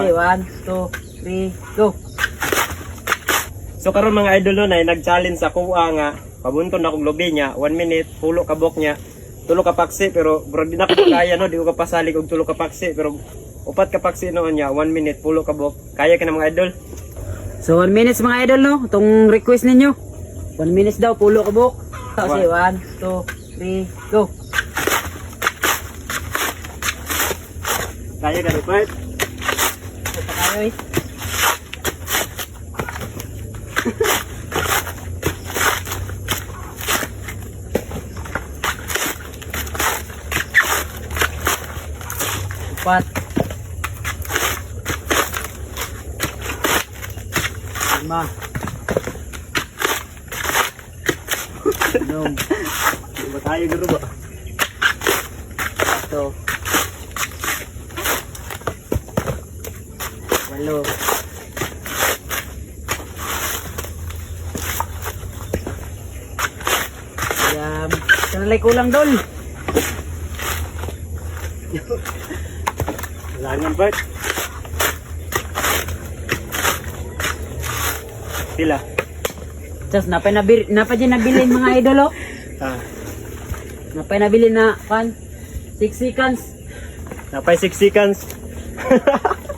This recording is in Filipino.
Okay, one, two, three, go. So karon mga idol no, ay nag-challenge ako ah, nga pabunton na kong lobi niya, 1 minute, pulo ka buhok niya, tulo ka paksi pero bro di na ko kaya no, di ko kapasalig og tulo ka paksi pero upat ka paksi noon niya, 1 minute, pulo ka buhok. Kaya ka na mga idol. So, one minutes mga idol, no? Itong request ninyo. One minutes daw, pulo ka buhok. Okay, one, two, three, go. Kaya ka Bert. Ito eh. Empat. Lima. Enam. Di ba tayo guro ba? Satu. Walo. Ayam. Sanalay kulang dol. Langan Bert. Pila. Just napay nabili, napay nabili mga idol oh. Ah, Napay nabili na pan 6 seconds. napay 6 seconds.